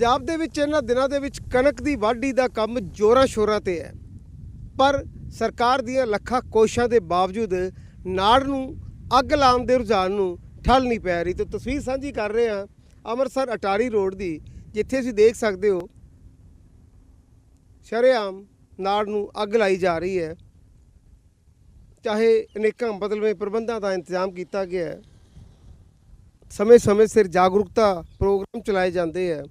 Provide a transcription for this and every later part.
ਪੰਜਾਬ ਦੇ ਵਿੱਚ ਇਹਨਾਂ ਦਿਨਾਂ ਦੇ ਵਿੱਚ ਕਣਕ ਦੀ ਵਾਢੀ ਦਾ ਕੰਮ ਜੋਰਾਂ ਸ਼ੋਰਾਂ ਤੇ ਹੈ। ਪਰ ਸਰਕਾਰ ਦੀਆਂ ਲੱਖਾਂ ਕੋਸ਼ਿਸ਼ਾਂ ਦੇ ਬਾਵਜੂਦ ਨਾੜ ਨੂੰ ਅੱਗ ਲਾਉਣ ਦੇ ਰੁਝਾਨ ਨੂੰ ਠੱਲ ਨਹੀਂ ਪੈ ਰਹੀ। ਤੇ ਤਸਵੀਰ ਸਾਂਝੀ ਕਰ ਰਹੇ ਹਾਂ ਅੰਮ੍ਰਿਤਸਰ ਅਟਾਰੀ ਰੋਡ ਦੀ, ਜਿੱਥੇ ਤੁਸੀਂ ਦੇਖ ਸਕਦੇ ਹੋ ਸ਼ਰੇਆਮ ਨਾੜ ਨੂੰ ਅੱਗ ਲਾਈ ਜਾ ਰਹੀ ਹੈ। ਚਾਹੇ ਅਨੇਕਾਂ ਬਦਲਵੇਂ ਪ੍ਰਬੰਧਾਂ ਦਾ ਇੰਤਜ਼ਾਮ ਕੀਤਾ ਗਿਆ ਹੈ। ਸਮੇਂ-ਸਮੇਂ ਸਿਰ ਜਾਗਰੂਕਤਾ ਪ੍ਰੋਗਰਾਮ ਚਲਾਏ ਜਾਂਦੇ ਹੈ।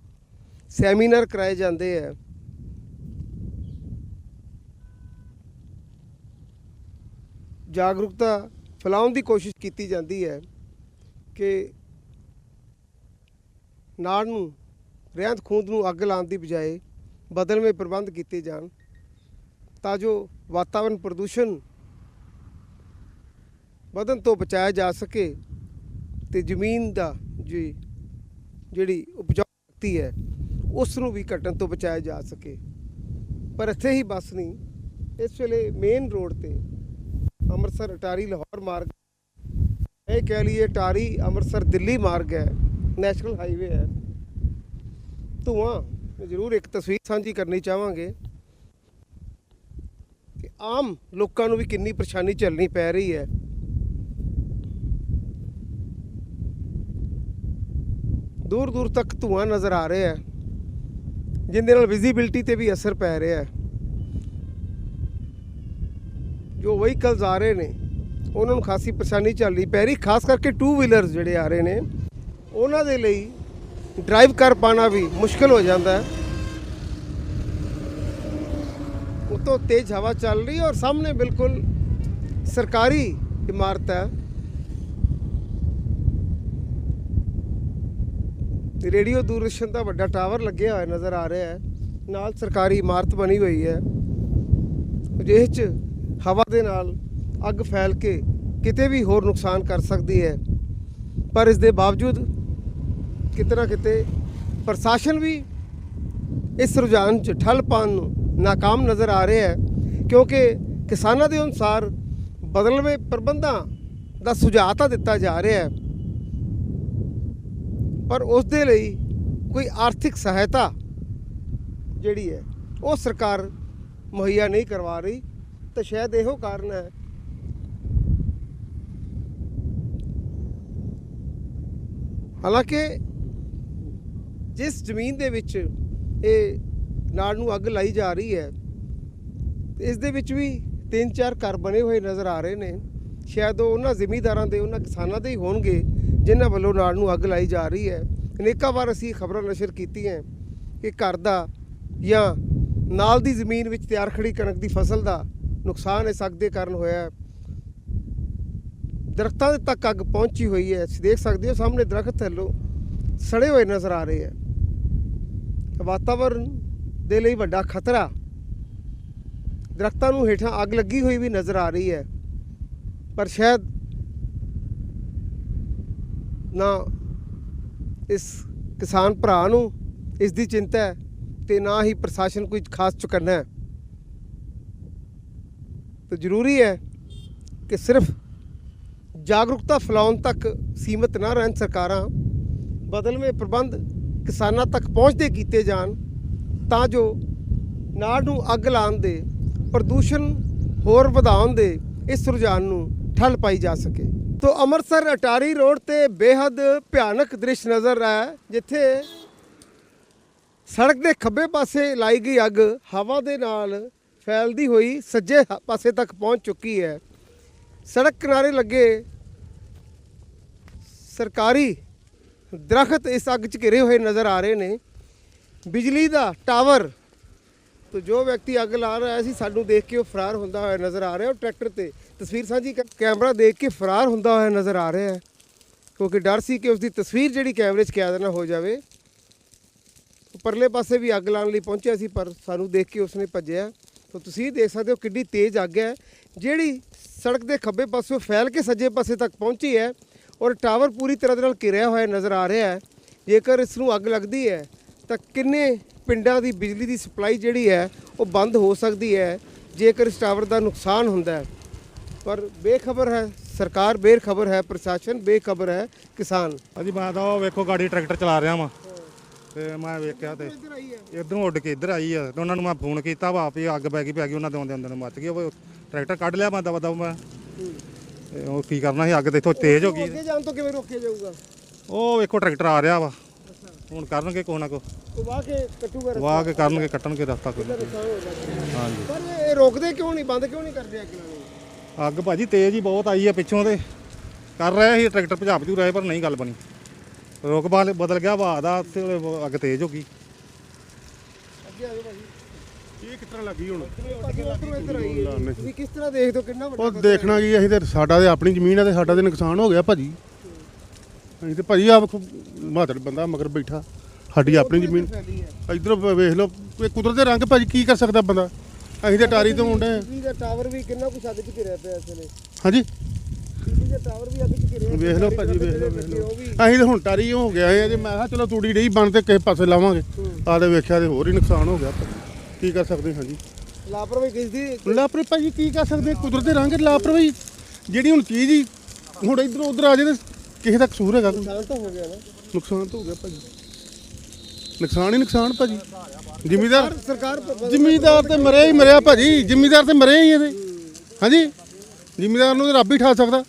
ਸੈਮੀਨਾਰ ਕਰਾਏ ਜਾਂਦੇ ਹੈ ਜਾਗਰੂਕਤਾ ਫੈਲਾਉਣ ਦੀ ਕੋਸ਼ਿਸ਼ ਕੀਤੀ ਜਾਂਦੀ ਹੈ ਕਿ ਨਾੜ ਨੂੰ ਰਹਿੰਦ ਖੂੰਦ ਨੂੰ ਅੱਗ ਲਾਉਣ ਦੀ ਬਜਾਏ ਬਦਲਵੇਂ ਪ੍ਰਬੰਧ ਕੀਤੇ ਜਾਣ ਤਾਂ ਜੋ ਵਾਤਾਵਰਣ ਪ੍ਰਦੂਸ਼ਣ ਵਧਣ ਤੋਂ ਬਚਾਇਆ ਜਾ ਸਕੇ ਤੇ ਜ਼ਮੀਨ ਦਾ ਜੀ, ਜਿਹੜੀ ਉਪਜਾਊ ਸ਼ਕਤੀ ਹੈ ਉਸ ਨੂੰ ਵੀ ਘਟਣ ਤੋਂ ਬਚਾਇਆ ਜਾ ਸਕੇ। ਪਰ ਇੱਥੇ ਹੀ ਬਸ ਨਹੀਂ। ਇਸ ਵੇਲੇ ਮੇਨ ਰੋਡ ਤੇ ਅੰਮ੍ਰਿਤਸਰ ਅਟਾਰੀ ਲਾਹੌਰ ਮਾਰਗ ਇਹ ਕਹਿ ਲਈਏ ਅਟਾਰੀ ਅੰਮ੍ਰਿਤਸਰ ਦਿੱਲੀ ਮਾਰਗ ਹੈ। ਨੈਸ਼ਨਲ ਹਾਈਵੇ ਹੈ। ਧੂਆਂ ਜ਼ਰੂਰ ਇੱਕ ਤਸਵੀਰ ਸਾਂਝੀ ਕਰਨੀ ਚਾਹਾਂਗੇ। ਕਿ ਆਮ ਲੋਕਾਂ ਨੂੰ ਵੀ ਕਿੰਨੀ ਪਰੇਸ਼ਾਨੀ ਝੱਲਣੀ ਪੈ ਰਹੀ ਹੈ। ਦੂਰ ਦੂਰ ਤੱਕ ਧੂਆਂ ਨਜ਼ਰ ਆ ਰਿਹਾ ਹੈ। ਜਿੰਦੇ ਨਾਲ ਵਿਜ਼ਿਬਿਲਟੀ ਤੇ ਵੀ ਅਸਰ ਪੈ ਰਿਹਾ ਹੈ। ਜੋ ਵਹੀਕਲਸ ਆ ਰਹੇ ਨੇ, ਉਹਨਾਂ ਨੂੰ ਖਾਸੀ ਪਰੇਸ਼ਾਨੀ ਚੱਲ ਰਹੀ ਪੈ ਰਹੀ, ਖਾਸ ਕਰਕੇ ਟੂ ਵੀਲਰਸ ਜਿਹੜੇ ਆ ਰਹੇ ਨੇ, ਉਹਨਾਂ ਦੇ ਲਈ ਡਰਾਈਵ ਕਰ ਪਾਣਾ ਵੀ ਮੁਸ਼ਕਲ ਹੋ ਜਾਂਦਾ ਹੈ। ਉਤੋਂ ਤੇਜ਼ ਹਵਾ ਚੱਲ ਰਹੀ ਹੈ ਔਰ ਸਾਹਮਣੇ ਬਿਲਕੁਲ ਸਰਕਾਰੀ ਇਮਾਰਤ ਹੈ। ਰੇਡੀਓ ਦੂਰਦਰਸ਼ਨ ਦਾ ਵੱਡਾ ਟਾਵਰ ਲੱਗਿਆ ਹੋਇਆ ਨਜ਼ਰ ਆ ਰਿਹਾ ਹੈ। ਨਾਲ ਸਰਕਾਰੀ ਇਮਾਰਤ ਬਣੀ ਹੋਈ ਹੈ। ਜਿਸ 'ਚ ਹਵਾ ਦੇ ਨਾਲ ਅੱਗ ਫੈਲ ਕੇ ਕਿਤੇ ਵੀ ਹੋਰ ਨੁਕਸਾਨ ਕਰ ਸਕਦੀ ਹੈ। ਪਰ ਇਸ ਦੇ ਬਾਵਜੂਦ ਕਿਤੇ ਨਾ ਕਿਤੇ ਪ੍ਰਸ਼ਾਸਨ ਵੀ ਇਸ ਰੁਝਾਨ 'ਚ ਠੱਲ ਪਾਉਣ ਨੂੰ ਨਾਕਾਮ ਨਜ਼ਰ ਆ ਰਿਹਾ ਹੈ। ਕਿਉਂਕਿ ਕਿਸਾਨਾਂ ਦੇ ਅਨੁਸਾਰ ਬਦਲਵੇਂ ਪ੍ਰਬੰਧਾਂ ਦਾ ਸੁਝਾਅ ਤਾਂ ਦਿੱਤਾ ਜਾ ਰਿਹਾ ਹੈ। ਪਰ ਉਸ ਦੇ ਲਈ ਕੋਈ ਆਰਥਿਕ ਸਹਾਇਤਾ ਜਿਹੜੀ ਹੈ, ਉਹ ਸਰਕਾਰ ਮੁਹੱਈਆ ਨਹੀਂ ਕਰਵਾ ਰਹੀ, ਤਾਂ ਸ਼ਾਇਦ ਇਹੋ ਕਾਰਨ ਹੈ ਹਾਲਾਂਕਿ ਜਿਸ ਜ਼ਮੀਨ ਦੇ ਵਿੱਚ ਇਹ ਨਾੜ ਨੂੰ ਅੱਗ ਲਾਈ ਜਾ ਰਹੀ ਹੈ, ਇਸ ਦੇ ਵਿੱਚ ਵੀ ਤਿੰਨ ਚਾਰ ਘਰ ਬਣੇ ਹੋਏ ਨਜ਼ਰ ਆ ਰਹੇ ਨੇ। ਸ਼ਾਇਦ ਉਹ ਉਹਨਾਂ ਜ਼ਿਮੀਂਦਾਰਾਂ ਦੇ, ਉਹਨਾਂ ਕਿਸਾਨਾਂ ਦੇ ਹੀ ਹੋਣਗੇ। ਜਿਨ੍ਹਾਂ ਵੱਲੋਂ ਨਾੜ ਨੂੰ ਅੱਗ ਲਾਈ ਜਾ ਰਹੀ ਹੈ। ਅਨੇਕਾਂ ਵਾਰ ਅਸੀਂ ਖਬਰਾਂ ਨਸ਼ਰ ਕੀਤੀਆਂ ਕਿ ਘਰ ਦਾ ਜਾਂ ਨਾਲ ਦੀ ਜ਼ਮੀਨ ਵਿੱਚ ਤਿਆਰ ਖੜੀ ਕਣਕ ਦੀ ਫਸਲ ਦਾ ਨੁਕਸਾਨ ਇਸ ਅੱਗ ਦੇ ਕਾਰਨ ਹੋਇਆ ਹੈ। ਦਰਖਤਾਂ ਦੇ ਤੱਕ ਅੱਗ ਪਹੁੰਚੀ ਹੋਈ ਹੈ। ਤੁਸੀਂ ਦੇਖ ਸਕਦੇ ਹੋ ਸਾਹਮਣੇ ਦਰਖਤ ਥੱਲੋਂ ਸੜੇ ਹੋਏ ਨਜ਼ਰ ਆ ਰਹੇ ਹੈ। ਵਾਤਾਵਰਣ ਦੇ ਲਈ ਵੱਡਾ ਖਤਰਾ। ਦਰਖਤਾਂ ਨੂੰ ਹੇਠਾਂ ਅੱਗ ਲੱਗੀ ਹੋਈ ਵੀ ਨਜ਼ਰ ਆ ਰਹੀ ਹੈ। ਪਰ ਸ਼ਾਇਦ ਨਾ ਇਸ ਕਿਸਾਨ ਭਰਾ ਨੂੰ ਇਸ ਦੀ ਚਿੰਤਾ ਹੈ ਤੇ ਨਾ ਹੀ ਪ੍ਰਸ਼ਾਸਨ ਕੋਈ ਖਾਸ ਚੁਕੰਨਾ ਹੈ। ਤਾਂ ਜ਼ਰੂਰੀ ਹੈ ਕਿ ਸਿਰਫ ਜਾਗਰੂਕਤਾ ਫੈਲਾਉਣ ਤੱਕ ਸੀਮਤ ਨਾ ਰਹਿਣ ਸਰਕਾਰਾਂ ਬਦਲਵੇਂ ਪ੍ਰਬੰਧ ਕਿਸਾਨਾਂ ਤੱਕ ਪਹੁੰਚਦੇ ਕੀਤੇ ਜਾਣ ਤਾਂ ਜੋ ਨਾੜ ਨੂੰ ਅੱਗ ਲਾਉਣ ਦੇ, ਪ੍ਰਦੂਸ਼ਣ ਹੋਰ ਵਧਾਉਣ ਦੇ ਇਸ ਰੁਝਾਨ ਨੂੰ ਠੱਲ ਪਾਈ ਜਾ ਸਕੇ। ਤੋ ਅੰਮ੍ਰਿਤਸਰ ਅਟਾਰੀ ਰੋਡ ਤੇ ਬੇहद ਭਿਆਨਕ ਦ੍ਰਿਸ਼ ਨਜ਼ਰ ਆਇਆ ਜਿੱਥੇ ਸੜਕ ਦੇ ਖੱਬੇ ਪਾਸੇ ਲਾਈ ਗਈ ਅੱਗ ਹਵਾ ਦੇ ਨਾਲ ਫੈਲਦੀ ਹੋਈ ਸੱਜੇ ਪਾਸੇ ਤੱਕ ਪਹੁੰਚ ਚੁੱਕੀ ਹੈ। ਸੜਕ ਕਿਨਾਰੇ ਲੱਗੇ ਸਰਕਾਰੀ ਦਰਖਤ ਇਸ ਅੱਗ 'ਚ ਘਿਰੇ ਹੋਏ ਨਜ਼ਰ ਆ ਰਹੇ ਨੇ। ਬਿਜਲੀ ਦਾ ਟਾਵਰ, ਤੋਂ ਜੋ ਵਿਅਕਤੀ ਅੱਗ ਲਾ ਰਿਹਾ ਸੀ, ਸਾਨੂੰ ਦੇਖ ਕੇ ਉਹ ਫਰਾਰ ਹੁੰਦਾ ਹੋਇਆ ਨਜ਼ਰ ਆ ਰਿਹਾ ਉਹ ਟਰੈਕਟਰ ਤੇ ਤਸਵੀਰ ਸਾਂਝੀ ਕਰ- ਕੈਮਰਾ ਦੇਖ ਕੇ ਫਰਾਰ ਹੁੰਦਾ ਹੋਇਆ ਨਜ਼ਰ ਆ ਰਿਹਾ ਹੈ। ਕਿਉਂਕਿ ਡਰ ਸੀ ਕਿ ਉਸ ਦੀ ਤਸਵੀਰ ਜਿਹੜੀ ਕੈਮਰੇ 'ਚ ਕੈਦ ਨਾ ਹੋ ਜਾਵੇ। ਪਰਲੇ ਪਾਸੇ ਵੀ ਅੱਗ ਲਾਉਣ ਲਈ ਪਹੁੰਚਿਆ ਸੀ, ਪਰ ਸਾਨੂੰ ਦੇਖ ਕੇ ਉਸਨੇ ਭੱਜਿਆ। ਤਾਂ ਤੁਸੀਂ ਦੇਖ ਸਕਦੇ ਹੋ ਕਿੰਨੀ ਤੇਜ਼ ਅੱਗ ਹੈ। ਜਿਹੜੀ ਸੜਕ ਦੇ ਖੱਬੇ ਪਾਸਿਓਂ ਫੈਲ ਕੇ ਸੱਜੇ ਪਾਸੇ ਤੱਕ ਪਹੁੰਚੀ ਹੈ ਔਰ ਟਾਵਰ ਪੂਰੀ ਤਰ੍ਹਾਂ ਦੇ ਨਾਲ ਘਿਰਿਆ ਹੋਇਆ ਨਜ਼ਰ ਆ ਰਿਹਾ ਹੈ। ਜੇਕਰ ਇਸ ਨੂੰ ਅੱਗ ਲੱਗਦੀ ਹੈ, ਤਾਂ ਕਿੰਨੇ ਪਿੰਡਾਂ ਦੀ ਬਿਜਲੀ ਦੀ ਸਪਲਾਈ ਜਿਹੜੀ ਹੈ, ਉਹ ਬੰਦ ਹੋ ਸਕਦੀ ਹੈ। ਜੇਕਰ ਇਸ ਟਾਵਰ ਦਾ ਨੁਕਸਾਨ ਹੁੰਦਾ ਹੈ ਪਰ ਬੇਖਬਰ ਹੈ ਸਰਕਾਰ ਬੇਖਬਰ ਹੈ ਪ੍ਰਸ਼ਾਸਨ ਬੇਖਬਰ ਹੈ ਕਿਸਾਨ। ਹਾਂਜੀ ਮੈਂ ਤਾਂ ਉਹ ਵੇਖੋ ਗਾੜੀ ਟਰੈਕਟਰ ਚਲਾ ਰਿਹਾ ਵਾਂ। ਤੇ ਮੈਂ ਵੇਖਿਆ ਤੇ ਇੱਧਰ ਉੱਡ ਕੇ ਇੱਧਰ ਆਈ ਆ ਤੇ ਉਹਨਾਂ ਨੂੰ ਮੈਂ ਫੋਨ ਕੀਤਾ ਵਾ ਵੀ ਅੱਗ ਪੈ ਗਈ ਪੈ ਗਈ ਉਹਨਾਂ ਦੇ ਆਉਂਦੇ ਆਉਂਦੇ ਨੂੰ ਮੱਚ ਗਈ ਉਹ ਟਰੈਕਟਰ ਕੱਢ ਲਿਆ ਬੰਦਾ ਬਦਾ ਮੈਂ। ਤੇ ਉਹ ਕੀ ਕਰਨਾ ਸੀ ਅੱਗ ਤੇ ਇੱਥੋਂ ਤੇਜ਼ ਹੋ ਗਈ। ਅੱਗੇ ਜਾਣ ਤੋਂ ਕਿਵੇਂ ਰੋਕਿਆ ਜਾਊਗਾ? ਉਹ ਵੇਖੋ ਟਰੈਕਟਰ ਆ ਰਿਹਾ ਵਾ। ਹੁਣ ਕਰਨਗੇ ਕੋਹ ਨਾ ਕੋ ਵਾਹ ਕੇ ਕੱਟੂਗਾ ਰਸਤਾ। ਵਾਹ ਕੇ ਕਰਨਗੇ ਕੱਟਣਗੇ ਰਸਤਾ ਕੋਈ ਹਾਂਜੀ। ਪਰ ਇਹ ਰੋਕਦੇ ਕਿਉਂ ਨਹੀਂ ਬੰਦ ਕਿਉਂ ਨਹੀਂ ਕਰਦੇ ਅੱਗ ਲਾਉਣੀ? ਅੱਗ ਭਾਜੀ ਤੇਜ਼ ਹੀ ਬਹੁਤ ਆਈ ਆ ਪਿੱਛੋਂ ਤੇ। ਕਰ ਰਹੇ ਸੀ ਟਰੈਕਟਰ ਭਜਾ ਭਜੂ ਰਹੇ ਪਰ ਨਹੀਂ ਗੱਲ ਬਣੀ। ਰੁਕ ਬਾਲ ਬਦਲ ਗਿਆ ਹਵਾ ਦਾ ਤੇ ਉਹ ਅੱਗ ਤੇਜ਼ ਹੋ ਗਈ। ਅੱਗੇ ਆ ਜਾਓ ਭਾਜੀ। ਇਹ ਤਰ੍ਹਾਂ ਲੱਗੀ ਹੁਣ? ਹੈ ਤੁਸੀਂ ਕਿਸ ਤਰ੍ਹਾਂ ਦੇਖਦੇ ਹੋ ਕਿੰਨਾ ਵੱਡਾ ਉਹ ਦੇਖਣਾ ਕੀ ਅਸੀਂ ਤੇ ਸਾਡਾ ਤੇ ਆਪਣੀ ਜ਼ਮੀਨ ਆ ਤੇ ਸਾਡਾ ਤੇ ਨੁਕਸਾਨ ਹੋ ਗਿਆ ਭਾਜੀ। ਅਸੀਂ ਤੇ ਭਾਜੀ ਆ ਵੇਖੋ ਮਾਤੜ ਬੰਦਾ ਮਗਰ ਬੈਠਾ। ਸਾਡੀ ਆਪਣੀ ਜ਼ਮੀਨ ਹੈ। ਇਧਰ ਵੇਖ ਲਓ ਇਹ ਕੁਦਰਤ ਦੇ ਰੰਗ ਭਾਜੀ ਕੀ ਕਰ ਸਕਦਾ ਬੰਦਾ? ਅਸੀਂ ਤੇ ਟਾਰੀ ਤੋਂ ਹੁੰਦੇ ਬਿਜਲੀ ਦਾ ਟਾਵਰ ਵੀ ਕਿੰਨਾ ਕੁ ਅੱਗ 'ਚ ਘਿਰਿਆ ਪਿਆ ਇਸ ਵੇਲੇ। ਹਾਂਜੀ? ਬਿਜਲੀ ਦਾ ਟਾਵਰ ਵੀ ਅੱਗ 'ਚ ਘਿਰਿਆ ਵੇਖ ਲਓ ਭਾਜੀ ਵੇਖ ਲਓ ਵੇਖ ਲਓ। ਅਸੀਂ ਤੇ ਹੁਣ ਟਾਰੀ ਹੋ ਗਿਆ ਹੈ ਜੇ ਮੈਂ ਕਿਹਾ ਚਲੋ ਤੂੜੀ ਨਹੀਂ ਬਣ ਤੇ ਕਿਸੇ ਪਾਸੇ ਲਾਵਾਂਗੇ। ਆ ਤੇ ਵੇਖਿਆ ਤੇ ਹੋਰ ਹੀ ਨੁਕਸਾਨ ਹੋ ਗਿਆ। ਕੀ ਕਰ ਸਕਦੇ ਹਾਂ ਜੀ ਲਾਪਰਵਾਹੀ ਕਿਸ ਦੀ? ਲਾਪਰਵਾਹੀ ਭਾਜੀ ਕੀ ਕਰ ਸਕਦੇ? ਕੁਦਰਤ ਦੇ ਰੰਗ ਲਾਪਰਵਾਹੀ। ਜਿਹੜੀ ਹੁਣ ਚੀਜ਼ ਹੀ ਹੁਣ ਇਧਰ ਉਧਰ ਆ ਜੇ ਤੇ ਕਿਸੇ ਦਾ ਕਸੂਰ ਹੈਗਾ? ਨੁਕਸਾਨ ਤਾਂ ਹੋ ਗਿਆ ਨਾ। ਨੁਕਸਾਨ ਤਾਂ ਹੋ ਗਿਆ ਭਾਜੀ। ਨੁਕਸਾਨ ਹੀ ਨੁਕਸਾਨ ਭਾਜੀ। ਜ਼ਿਮੀਦਾਰ ਸਰਕਾਰ ਜ਼ਿਮੀਦਾਰ ਤੇ ਮਰਿਆ ਹੀ ਮਰਿਆ ਭਾਜੀ। ਜ਼ਿਮੀਦਾਰ ਤੇ ਮਰਿਆ ਹੀ ਇਹਦੇ। ਹਾਂਜੀ? ਜ਼ਿਮੀਦਾਰ ਨੂੰ ਰੱਬ ਹੀ ਠਾ ਸਕਦਾ।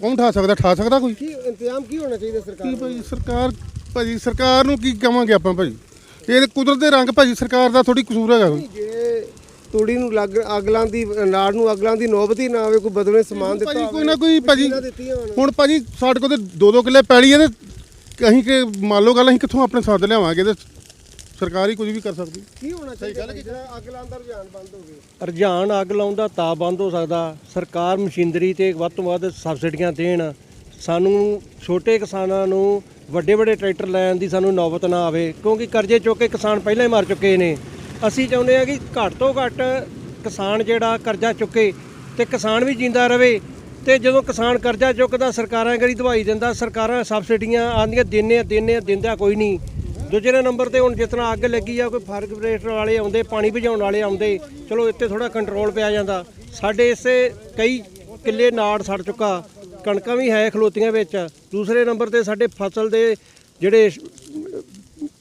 ਕੌਣ ਠਾ ਸਕਦਾ? ਠਾ ਸਕਦਾ ਕੋਈ? ਕੀ ਇੰਤਜ਼ਾਮ ਕੀ ਹੋਣਾ ਚਾਹੀਦਾ ਸਰਕਾਰ ਕੀ? ਭਾਜੀ ਸਰਕਾਰ ਭਾਜੀ ਸਰਕਾਰ ਨੂੰ ਕੀ ਕਵਾਂਗੇ ਆਪਾਂ ਭਾਜੀ? ਇਹ ਕੁਦਰਤ ਦੇ ਰੰਗ ਭਾਜੀ ਸਰਕਾਰ ਦਾ ਥੋੜੀ ਕਸੂਰ ਹੈਗਾ ਕੋਈ। ਜੇ ਤੂੜੀ ਨੂੰ ਲੱਗ ਅਗਲਾਂ ਦੀ ਨਾੜ ਨੂੰ ਅਗਲਾਂ ਦੀ ਨੌਬਤ ਨਾ ਆਵੇ ਕੋਈ ਬਦਲੇ ਸਮਾਨ ਦਿੱਤਾ ਭਾਜੀ ਕੋਈ ਨਾ ਕੋਈ ਭਾਜੀ। ਹੋਣ? ਹੁਣ ਭਾਜੀ ਸਾਡੇ ਕੋਲ ਤੇ 2-2 ਕਿੱਲੇ ਪੈਲੀ ਹੈ ਤੇ ਅਸੀਂ ਕਿ ਮੰਨ ਲਓ ਗੱਲ ਅਸੀਂ ਕਿੱਥੋਂ ਆਪਣੇ ਸਾਥ ਲਿਆਵਾਂਗੇ ਤੇ ਸਰਕਾਰ ਹੀ ਕੁਝ ਵੀ ਕਰ ਸਕਦੀ। ਕੀ ਹੋਣਾ ਚਾਹੀਦਾ ਜਿਹੜਾ ਅੱਗ ਲਾਉਣ ਦਾ ਰੁਝਾਨ ਬੰਦ ਹੋ ਗਿਆ। ਰੁਝਾਨ ਅੱਗ ਲਾਉਣ ਦਾ ਤਾਂ ਬੰਦ ਹੋ ਸਕਦਾ। ਸਰਕਾਰ ਮਸ਼ੀਨਰੀ ਤੇ ਵੱਧ ਤੋਂ ਵੱਧ ਸਬਸਿਡੀਆਂ ਦੇਣ। ਸਾਨੂੰ ਛੋਟੇ ਕਿਸਾਨਾਂ ਨੂੰ ਵੱਡੇ ਵੱਡੇ ਟਰੈਕਟਰ ਲੈਣ ਦੀ ਸਾਨੂੰ ਨੌਬਤ ਨਾ ਆਵੇ। ਕਿਉਂਕਿ ਕਰਜ਼ੇ ਚੁੱਕ ਕੇ ਕਿਸਾਨ ਪਹਿਲਾਂ ਹੀ ਮਰ ਚੁੱਕੇ ਨੇ। ਅਸੀਂ ਚਾਹੁੰਦੇ ਹਾਂ ਕਿ ਘੱਟ ਤੋਂ ਘੱਟ ਕਿਸਾਨ ਜਿਹੜਾ ਕਰਜ਼ਾ ਚੁੱਕੇ ਤੇ ਕਿਸਾਨ ਵੀ ਜਿੰਦਾ ਰਵੇ ਤੇ ਜਦੋਂ ਕਿਸਾਨ ਕਰਜ਼ਾ ਚੁੱਕਦਾ, ਸਰਕਾਰਾਂ ਗਰੀ ਦਵਾਈ ਦਿੰਦਾ? ਸਰਕਾਰਾਂ ਸਬਸਿਡੀਆਂ ਆਂਦੀਆਂ ਦਿੰਨੇ ਆ ਦਿੰਨੇ ਆ, ਦਿੰਦਾ ਕੋਈ ਨਹੀਂ। ਦੂਜੇ ਨੰਬਰ ਤੇ ਹੁਣ ਜਿਤਨਾ ਅੱਗ ਲੱਗੀ ਆ, ਕੋਈ ਫਾਇਰ ਬ੍ਰਿਗੇਡ ਵਾਲੇ ਆਉਂਦੇ, ਪਾਣੀ ਭਜਾਉਣ ਵਾਲੇ ਆਉਂਦੇ, ਚਲੋ ਇੱਥੇ ਥੋੜਾ ਕੰਟਰੋਲ ਪਿਆ ਜਾਂਦਾ। ਸਾਡੇ ਇਸੇ ਕਈ ਕਿੱਲੇ ਨਾੜ ਸੜ ਚੁੱਕਾ, ਕਣਕਾਂ ਵੀ ਹੈ ਖਲੋਤੀਆਂ ਵਿੱਚ। ਦੂਸਰੇ ਨੰਬਰ ਤੇ ਸਾਡੇ ਫਸਲ ਦੇ ਜਿਹੜੇ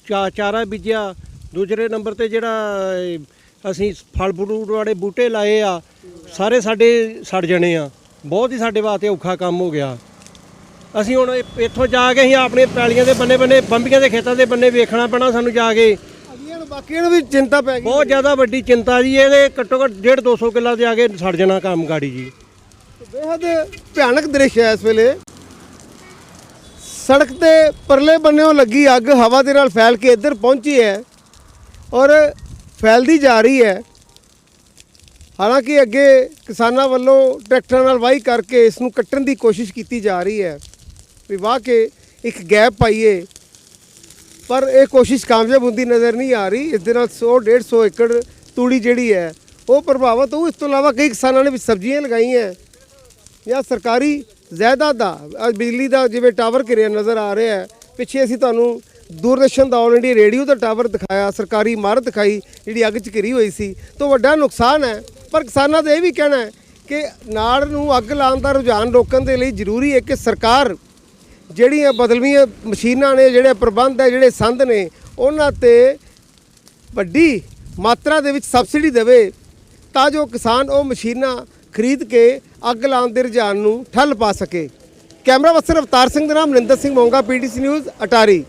ਚਾ, ਚਾਰਾ ਬੀਜਿਆ ਦੂਸਰੇ ਨੰਬਰ ਤੇ ਜਿਹੜਾ ਅਸੀਂ ਫਲ ਫਰੂਟ ਵਾਲੇ ਬੂਟੇ ਲਾਏ ਆ, ਸਾਰੇ ਸਾਡੇ ਸੜ ਜਣੇ ਆ। ਬਹੁਤ ਹੀ ਸਾਡੇ ਵਾਸਤੇ ਔਖਾ ਕੰਮ ਹੋ ਗਿਆ। ਅਸੀਂ ਹੁਣ ਇੱਥੋਂ ਜਾ ਕੇ ਅਸੀਂ ਆਪਣੇ ਪੈਲੀਆਂ ਦੇ ਬੰਨੇ ਬੰਨੇ ਬੰਬੀਆਂ ਦੇ ਖੇਤਾਂ ਦੇ ਬੰਨੇ ਵੇਖਣਾ ਪੈਣਾ ਸਾਨੂੰ ਜਾ ਕੇ। ਅਗਲੀਆਂ ਨੂੰ ਬਾਕੀਆਂ ਨੂੰ ਵੀ ਚਿੰਤਾ ਪੈ ਗਈ। ਬਹੁਤ ਜ਼ਿਆਦਾ ਵੱਡੀ ਚਿੰਤਾ ਜੀ ਇਹਦੇ ਘੱਟੋ ਘੱਟ 1.5 200 ਕਿੱਲਾ ਦੇ ਆਗੇ ਸੜ ਜਾਣਾ ਕੰਮ ਗਾੜੀ ਜੀ। ਬੇहद ਭਿਆਨਕ ਦ੍ਰਿਸ਼ ਹੈ ਇਸ ਵੇਲੇ। ਸੜਕ ਤੇ ਪਰਲੇ ਬੰਨਿਓਂ ਲੱਗੀ ਅੱਗ ਹਵਾ ਦੇ ਨਾਲ ਫੈਲ ਕੇ ਇੱਧਰ ਪਹੁੰਚੀ ਹੈ ਔਰ ਫੈਲਦੀ ਜਾ ਰਹੀ ਹੈ। ਹਾਲਾਂਕਿ ਅੱਗੇ ਕਿਸਾਨਾਂ ਵੱਲੋਂ ਟਰੈਕਟਰਾਂ ਨਾਲ ਵਾਹੀ ਕਰਕੇ ਇਸ ਨੂੰ ਕੱਟਣ ਦੀ ਕੋਸ਼ਿਸ਼ ਕੀਤੀ ਜਾ ਰਹੀ ਹੈ। ਵੀ ਵਾਹ ਕੇ ਇੱਕ ਗੈਪ ਪਾਈਏ। ਪਰ ਇਹ ਕੋਸ਼ਿਸ਼ ਕਾਮਯਾਬ ਹੁੰਦੀ ਨਜ਼ਰ ਨਹੀਂ ਆ ਰਹੀ। ਇਸ ਦੇ ਨਾਲ 100 150 ਏਕੜ ਤੂੜੀ ਜਿਹੜੀ ਹੈ, ਉਹ ਪ੍ਰਭਾਵਿਤ ਹੋ ਇਸ ਤੋਂ ਇਲਾਵਾ ਕਈ ਕਿਸਾਨਾਂ ਨੇ ਵੀ ਸਬਜ਼ੀਆਂ ਲਗਾਈਆਂ। ਜਾਂ ਸਰਕਾਰੀ ਜਾਇਦਾਦ ਦਾ ਅੱਜ ਬਿਜਲੀ ਦਾ ਜਿਵੇਂ ਟਾਵਰ ਘਿਰਿਆ ਨਜ਼ਰ ਆ ਰਿਹਾ ਹੈ। ਪਿੱਛੇ ਅਸੀਂ ਤੁਹਾਨੂੰ ਦੂਰਦਰਸ਼ਨ ਦਾ ਆਲ ਇੰਡੀਆ ਰੇਡੀਓ ਦਾ ਟਾਵਰ ਦਿਖਾਇਆ, ਸਰਕਾਰੀ ਇਮਾਰਤ ਦਿਖਾਈ, ਜਿਹੜੀ ਅੱਗ 'ਚ ਘਿਰੀ ਹੋਈ ਸੀ। ਤੋਂ ਵੱਡਾ ਨੁਕਸਾਨ ਹੈ ਪਰ ਕਿਸਾਨਾਂ ਦਾ ਇਹ ਵੀ ਕਹਿਣਾ ਹੈ ਕਿ ਨਾੜ ਨੂੰ ਅੱਗ ਲਾਉਣ ਦਾ ਰੁਝਾਨ ਰੋਕਣ ਦੇ ਲਈ ਜ਼ਰੂਰੀ ਹੈ ਕਿ ਸਰਕਾਰ ਜਿਹੜੀਆਂ ਬਦਲਵੀਆਂ ਮਸ਼ੀਨਾਂ ਨੇ, ਜਿਹੜੇ ਪ੍ਰਬੰਧ ਹੈ, ਜਿਹੜੇ ਸੰਦ ਨੇ, ਉਹਨਾਂ ਤੇ ਵੱਡੀ ਮਾਤਰਾ ਦੇ ਵਿੱਚ ਸਬਸਿਡੀ ਦੇਵੇ ਤਾਂ ਜੋ ਕਿਸਾਨ ਉਹ ਮਸ਼ੀਨਾਂ ਖਰੀਦ ਕੇ ਅੱਗ ਲਾਉਣ ਦੇ ਰੁਝਾਨ ਨੂੰ ਠੱਲ ਪਾ ਸਕੇ। ਕੈਮਰਾ ਪਰਸਨ ਅਵਤਾਰ ਸਿੰਘ ਦੇ ਨਾਮ, ਨਰਿੰਦਰ ਸਿੰਘ ਮੋਂਗਾ, ਪੀਟੀਸੀ ਨਿਊਜ਼, ਅਟਾਰੀ।